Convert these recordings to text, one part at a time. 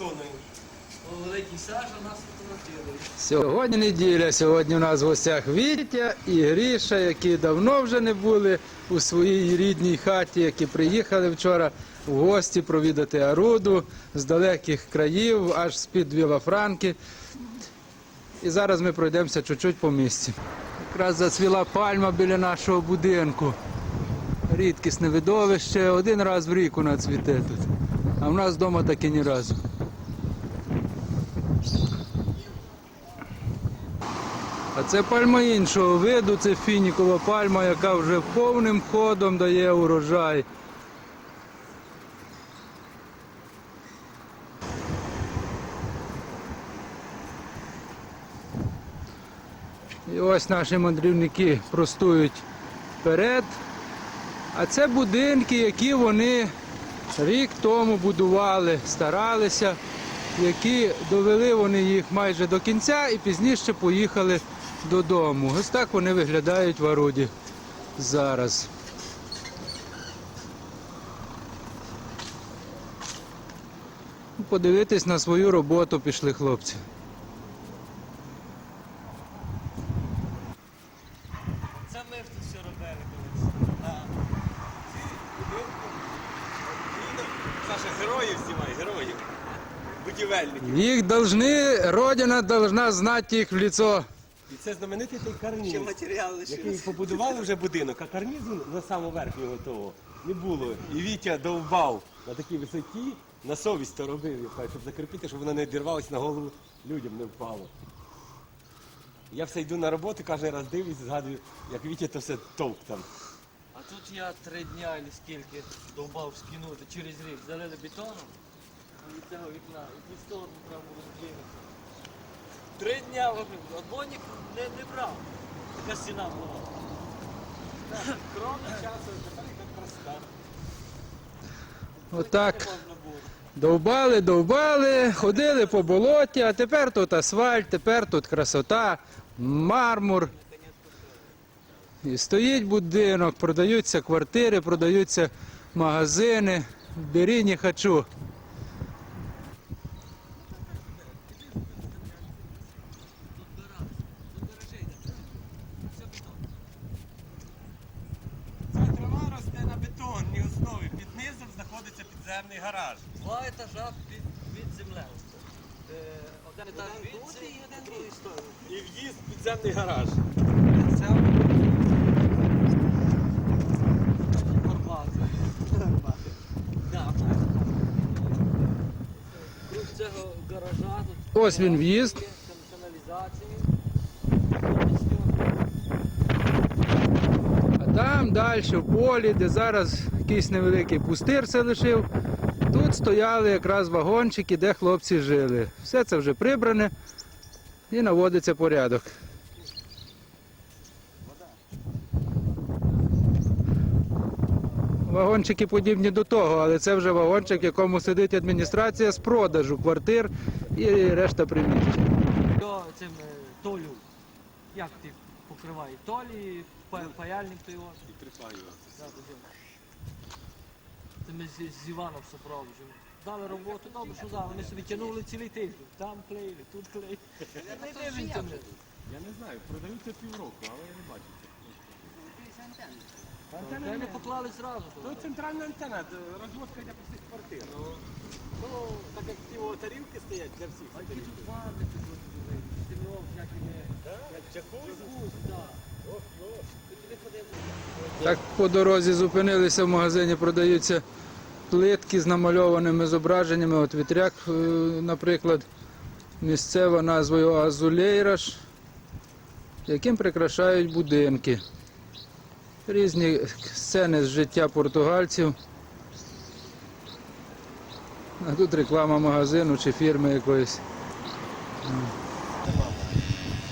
Великий Саша нас фотографірує. Сьогодні неділя, сьогодні у нас в гостях Вітя і Гріша, які давно вже не були у своїй рідній хаті, які приїхали вчора в гості провідати Аруду з далеких країв, аж з-під Вілафранки. І зараз ми пройдемося чуть-чуть по місці. Якраз зацвіла пальма біля нашого будинку. Рідкісне видовище, один раз в рік вона цвіте тут. А в нас вдома таки ні разу. А це пальма іншого виду, це фінікова пальма, яка вже повним ходом дає урожай. І ось наші мандрівники простують вперед. А це будинки, які вони рік тому будували, старалися, які довели вони їх майже до кінця і пізніше поїхали додому. Ось так вони виглядають в Аруді зараз. Подивитись на свою роботу пішли хлопці. Це ми тут все робили колись. Саша, героїв знімай, героїв. Будівельників. Їх должны, родина должна знати їх в лицо. І це знаменитий той карніз, матеріал який побудували вже будинок, а карнізу на самому верхнього того не було. І Вітя довбав на такій висоті, на совість то робив, щоб закріпити, щоб воно не дірвалося на голову людям не впало. Я все йду на роботу, кожен раз дивлюсь, згадую, як Вітя то все товк там. А тут я три дня чи скільки довбав скинути через рік. Залили бетоном від цього вікна і під сторону треба було здвинути. Три дня отбойник не, не брав. Така стіна була. Кровно часу, тепер як красота. Отак. Довбали, довбали, ходили по болоті, а тепер тут асфальт, тепер тут красота, мармур. І стоїть будинок, продаються квартири, продаються магазини. Бері, не хочу. Ця трава росте на бетонній основі. Під низом знаходиться підземний гараж. Два етажа під, під землею. Е, один етаж звідси і один другий сторони. І в'їзд в підземний гараж. Це. Да. Круг цього гаража тут Ось він в'їзд. каналізації. А там далі в полі, де зараз якийсь невеликий пустир се лишив, тут стояли якраз вагончики, де хлопці жили. Все це вже прибране і наводиться порядок. Вагончики подібні до того, але це вже вагончик, в якому сидить адміністрація з продажу квартир і решта приміщень. До цим е, толю. Як ти покриваєш? Толі, паяльник то його. І припаювати. Да, ми з, з Іваном супроводжуємо. Дали роботу, добре, що дали. Ми собі тягнули цілий тиждень. Там клеїли, тут клеїли. Не. Я не знаю, продаються півроку, але я не бачу. Та ми поклали зразу. То центральна антенна, розводка для всіх квартир. Ну, так як ті о, тарілки стоять для всіх. А які тут ванни тут от були? Стільов, всякими. Як джакузі? Гусь, так. Ох, йош. Так по дорозі зупинилися в магазині, продаються плитки з намальованими зображеннями. От вітряк, е, наприклад, місцева назвою Азулейраш, яким прикрашають будинки. Різні сцени з життя португальців. А тут реклама магазину чи фірми якоїсь.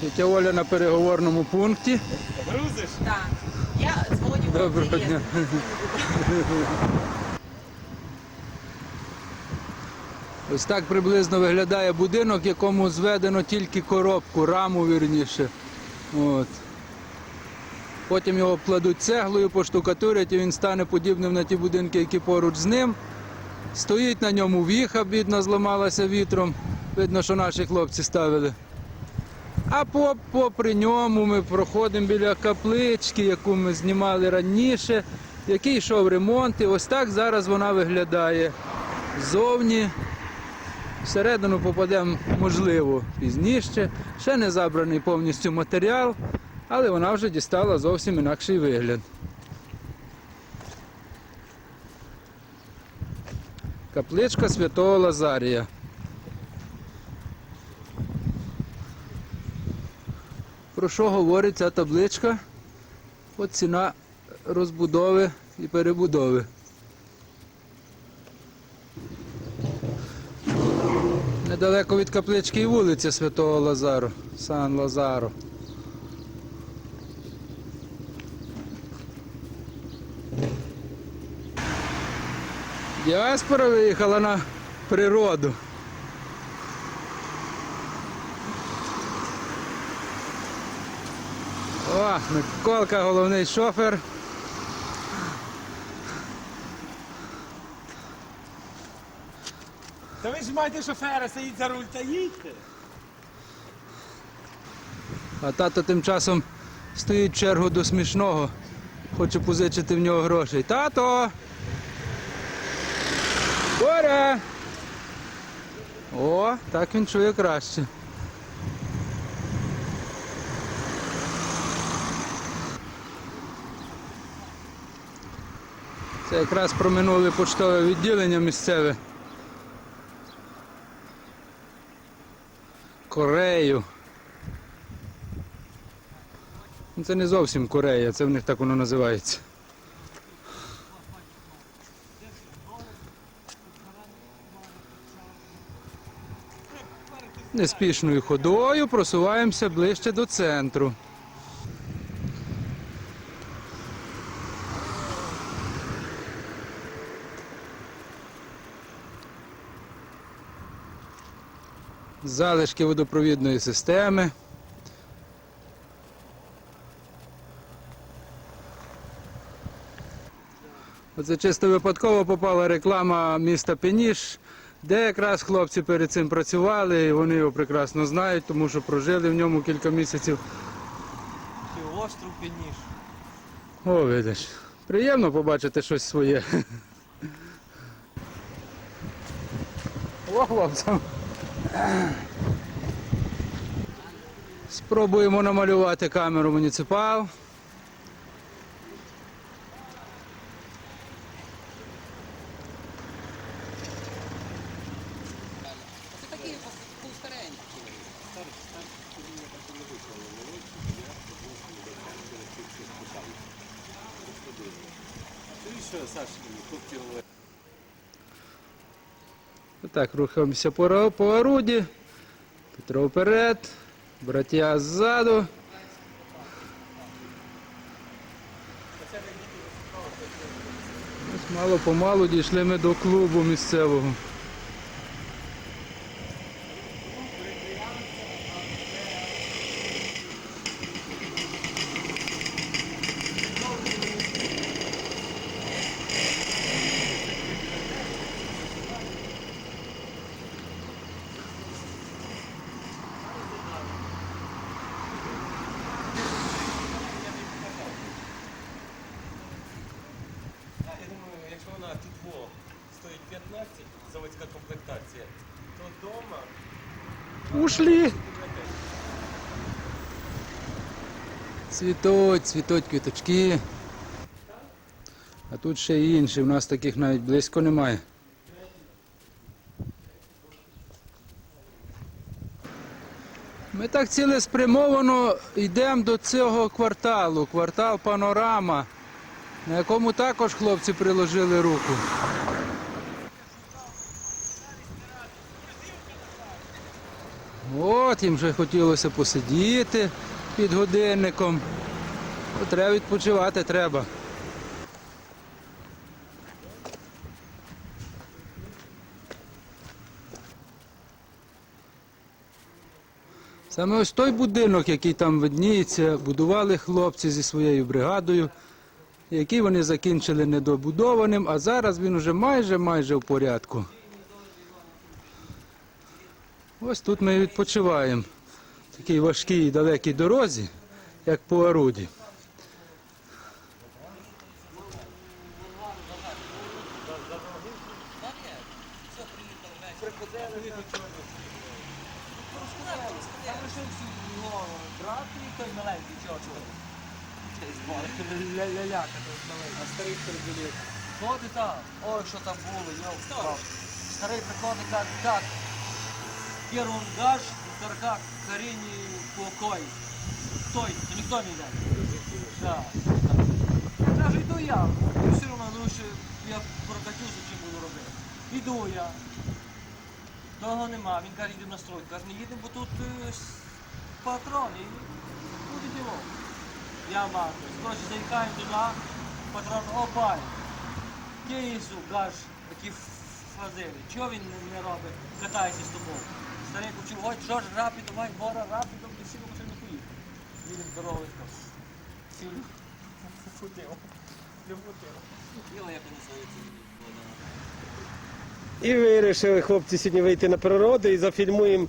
Тетя Оля на переговорному пункті. Грузиш? Так. Я дзвоню Доброго дня. Ось так приблизно виглядає будинок, якому зведено тільки коробку, раму вірніше. От. Потім його обкладуть цеглою, поштукатурять і він стане подібним на ті будинки, які поруч з ним. Стоїть на ньому віха, бідна, зламалася вітром. Видно, що наші хлопці ставили. А по, попри ньому ми проходимо біля каплички, яку ми знімали раніше, в якій йшов ремонт. І ось так зараз вона виглядає ззовні. Всередину попадемо, можливо, пізніше. Ще не забраний повністю матеріал, але вона вже дістала зовсім інакший вигляд. Капличка святого Лазарія. Про що говорить ця табличка? От ціна розбудови і перебудови. Недалеко від каплички і вулиця Святого Лазару, Сан Лазаро. Діаспора виїхала на природу. О, Миколка, головний шофер. Та ви ж маєте шофера, сидіть за руль та їдьте. А тато тим часом стоїть в чергу до смішного. Хоче позичити в нього грошей. Тато! Боря! О, так він чує краще. Це якраз проминули поштове відділення місцеве. Корею. Ну, Це не зовсім Корея, це в них так воно називається. Неспішною ходою просуваємося ближче до центру. Залишки водопровідної системи. Оце чисто випадково попала реклама міста Пеніш, де якраз хлопці перед цим працювали, і вони його прекрасно знають, тому що прожили в ньому кілька місяців. Такий остров пеніш. О, видиш. Приємно побачити щось своє. О, хлопцям. Спробуємо намалювати камеру муніципал. Ти що, Саш, хлопці говорять? Так, рухаємося по, оруді. Петро вперед, браття ззаду. Ось мало помалу дійшли ми до клубу місцевого. Вона стоїть 15, заводська комплектація, то вдома Ушли. Цвітуть, цвітуть квіточки. А тут ще й інші, у нас таких навіть близько немає. Ми так цілеспрямовано йдемо до цього кварталу, квартал Панорама, на якому також хлопці приложили руку. От їм вже хотілося посидіти під годинником. Треба відпочивати, треба. Саме ось той будинок, який там видніється, будували хлопці зі своєю бригадою який вони закінчили недобудованим, а зараз він уже майже майже в порядку. Ось тут ми відпочиваємо в такій важкій і далекій дорозі, як по Аруді. Брат і той маленький чочок. Ля-ля-ляка той маленький. А старий перебілів. Ходи там. Ой, що там було, йо. Старий приходить, каже, так. Первым гаш, вторга Карине покой. Стой, то никто не йде. Да. Я кажу, йду я. І все одно, ну що я прокатюся, чим буду робити. Іду я. Того нема, він каже, йдемо на стройку. Каже, не їдемо, бо тут е, патрон і буде діло. Я мати. Коротше, заїхаємо туди, патрон, опа. Кейсу, гаш, такі фазери. Чого він не, не робить? Катається з тобою. Старий кучу, ой, що ж, рапідо, давай, бора, рапідо, ти сіли машину поїхав. Їдемо дорогою, скажу. Сілю. Футило. Не футило. Його як не своїться. І вирішили хлопці сьогодні вийти на природу і зафільмуємо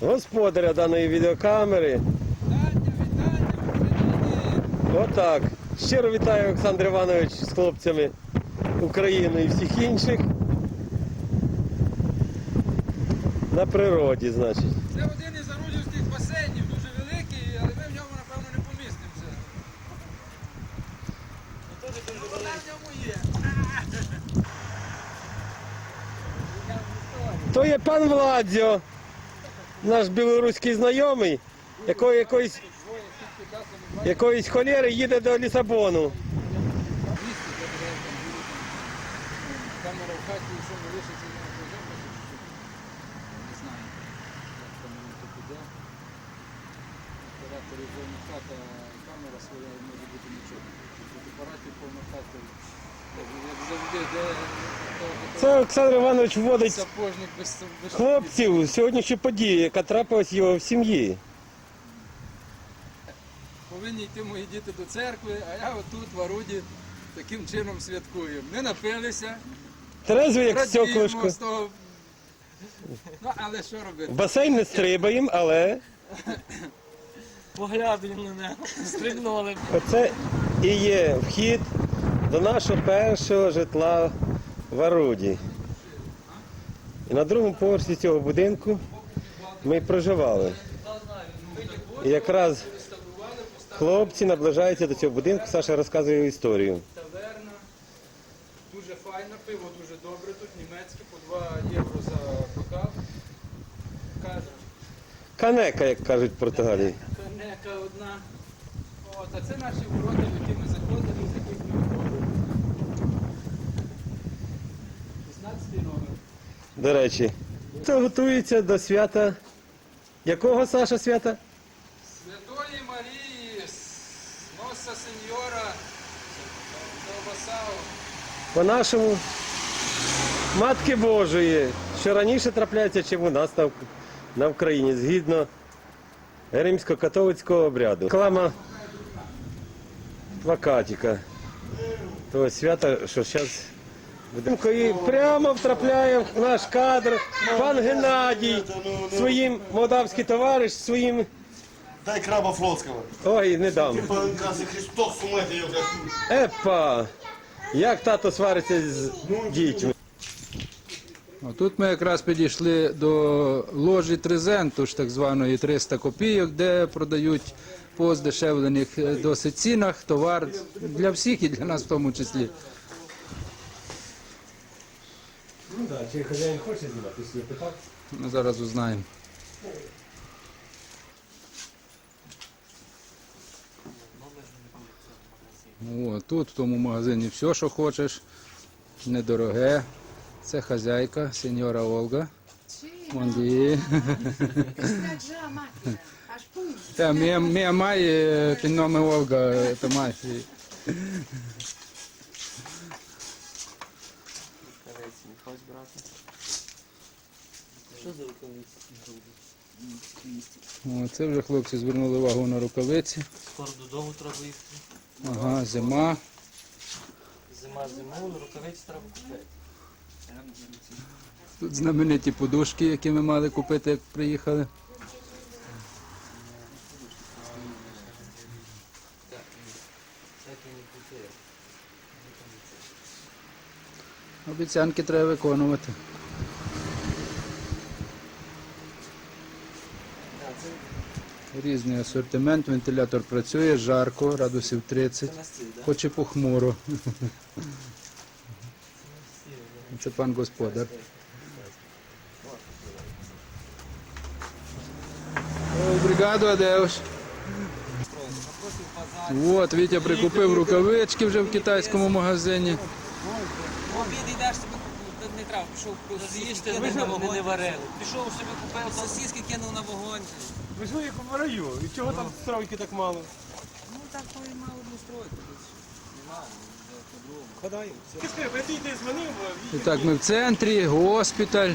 господаря даної відеокамери. Отак. Щиро вітаю Олександр Іванович з хлопцями України і всіх інших. На природі, значить. Пан Владзьо, наш білоруський знайомий, якої якоїсь, якоїсь холєри їде до Лісабону. Камера в хаті, що не лишиться, не знаю, як там він то піде. Оператор повна хата, камера своя може бути нічого. Фотоапаратів повна хата. Це Олександр Іванович вводить сапожник без, без хлопців у сьогоднішню подію, яка трапилась його в сім'ї. Повинні йти мої діти до церкви, а я отут в Аруді таким чином святкую. Не напилися, Трезвий, як радіємо стеклишко. з того. Ну, але що робити? Басейн не стрибаємо, але Поглядуємо на нього. Стрибнули. оце і є вхід до нашого першого житла в Аруді. І на другому поверсі цього будинку ми проживали. І якраз хлопці наближаються до цього будинку, Саша розказує історію. Таверна. Дуже файна, пиво дуже добре. Тут німецьке по 2 євро за бокал. Канека, як кажуть в Португалії. конека одна. От, а це наші ворота, в які ми заходили, з яких ми виходили. 16 номер. До речі, це готується до свята. Якого Саша свята? Святої Марії, Носа Сеньора, Довбасау. По-нашому Матки Божої, що раніше трапляється, чим у нас на, на Україні, згідно римсько-католицького обряду. Реклама плакатика. Того свята, що зараз. І прямо втрапляє в наш кадр пан Геннадій, своїм молдавський товариш, своїм. Дай краба флотського. Ой, не дам. Христос умети його. Епа! Як тато свариться з дітьми. Тут ми якраз підійшли до ложі Трезенту, ж так званої 300 копійок, де продають по здешевлених е, досить цінах товар для всіх і для нас в тому числі. Ну так, чи хазяїн хоче знімати, якщо питав. Ми зараз узнаємо. О, тут в тому магазині все, що хочеш, недороге. Це хазяйка, сеньора Олга. Монді. Questa già la macchina, a spunto. Та, мія, мія не? Що за рукавиці? О, це вже хлопці звернули увагу на рукавиці. Скоро додому треба їхати. Ага, зима. зима зиму, рукавиці треба купити. Тут знамениті подушки, які ми мали купити, як приїхали. Обіцянки треба виконувати. Різний асортимент, вентилятор працює, жарко, градусів 30, хоч і похмуро. Це пан господар. Бригаду Адеуш. От, Вітя прикупив рукавички вже в китайському магазині. Не пішов сосиски З'їсти на ви не варили. Пішов собі купив Сосиски кинув на вогонь. Ви ж як в раю. І чого там стройки так мало? Ну так то і мало одну стройку. І так, ми в центрі, госпіталь.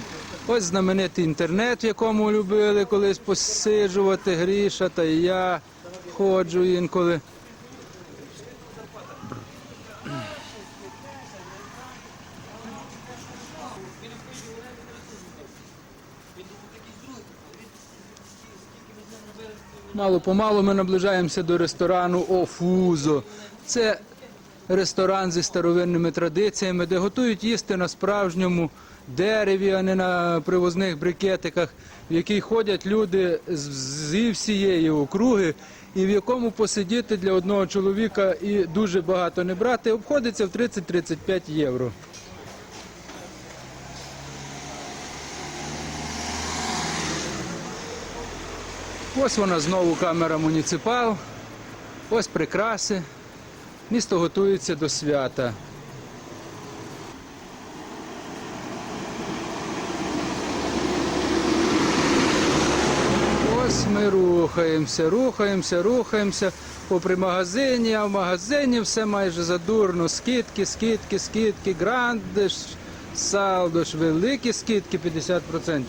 Ось знаменитий інтернет, в якому любили колись посиджувати Гріша, та і я ходжу інколи. Мало помалу ми наближаємося до ресторану Офузо. Це ресторан зі старовинними традиціями, де готують їсти на справжньому дереві, а не на привозних брикетиках, в який ходять люди зі всієї округи, і в якому посидіти для одного чоловіка і дуже багато не брати, обходиться в 30-35 євро. Ось вона знову камера муніципал. Ось прикраси. Місто готується до свята. Ось ми рухаємося, рухаємося, рухаємося попри магазині, а в магазині все майже задурно. Скидки, скидки, скидки, грандиш, салдош, великі скидки 50%.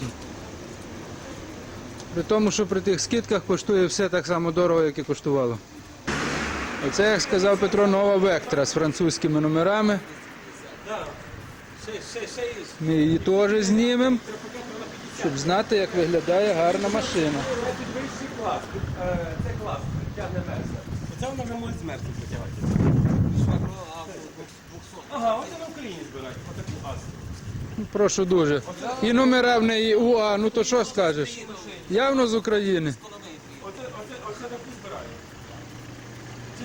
При тому, що при тих скидках коштує все так само дорого, як і коштувало. Оце, як сказав Петро, нова Вектра з французькими номерами. Ми її теж знімемо, щоб знати, як виглядає гарна машина. Це клас, тягне верса. Оце вона вже може змерти потягати. Ага, ось на Україні збирають. Отаку асу. Прошу дуже. І номера в неї УА, ну то що скажеш? Явно з України. Оце, оце, оце таку збирають. Чи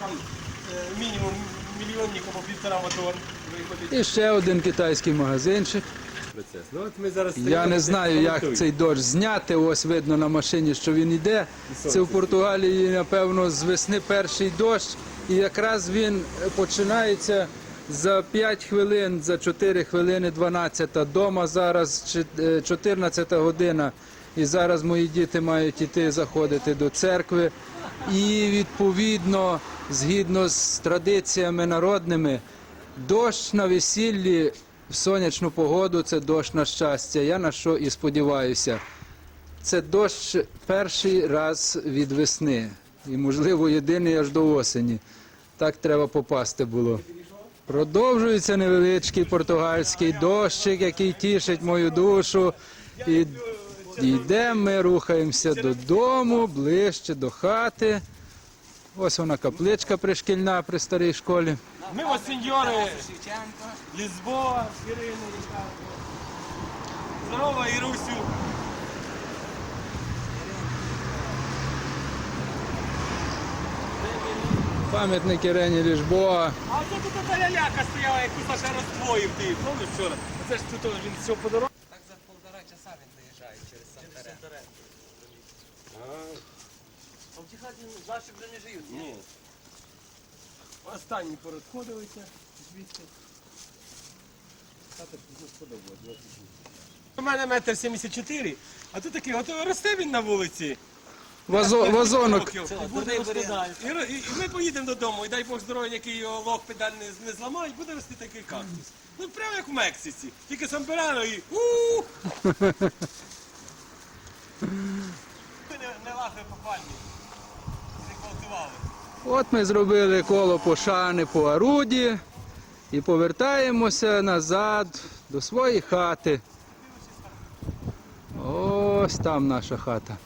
на мінімум мільйонник або півтора мотор. І ще один китайський магазинчик. Процес. Ну от ми зараз Я не знаю, як цей дощ зняти. Ось видно на машині, що він йде. Це в Португалії, напевно, з весни перший дощ. І якраз він починається за 5 хвилин, за 4 хвилини 12. Дома зараз чи- е, 14 година. І зараз мої діти мають іти заходити до церкви. І відповідно, згідно з традиціями народними, дощ на весіллі в сонячну погоду це дощ на щастя. Я на що і сподіваюся. Це дощ перший раз від весни. І, можливо, єдиний аж до осені. Так треба попасти було. Продовжується невеличкий португальський дощик, який тішить мою душу. І йдемо, ми рухаємося додому, ближче до хати. Ось вона капличка пришкільна при старій школі. Ми ось сеньори. Лізбова, Ірина, Здорова, Ірусю. Пам'ятник Ірені Ліжбоа. А це тут та ляляка стояла, яку Саша роздвоїв ти. Помниш вчора? Оце ж тут він все по дорозі. Так за півтора часа він доїжджає через Сантерен. А в тій хаті наші вже не живуть. Ні. Останні порозходилися звідси. 20 У мене метр 74, а тут такий, от росте він на вулиці. вазо- вазонок. І буде. І, і, і ми поїдемо додому, і дай Бог здоров'я, який його лох педаль не, не зламає, буде рости такий кактус. Ну прямо як в Мексиці. Тільки самберано і у Не, не лахи по пальмі. Не гвалтували. От ми зробили коло пошани по Аруді і повертаємося назад до своєї хати. Ось там наша хата.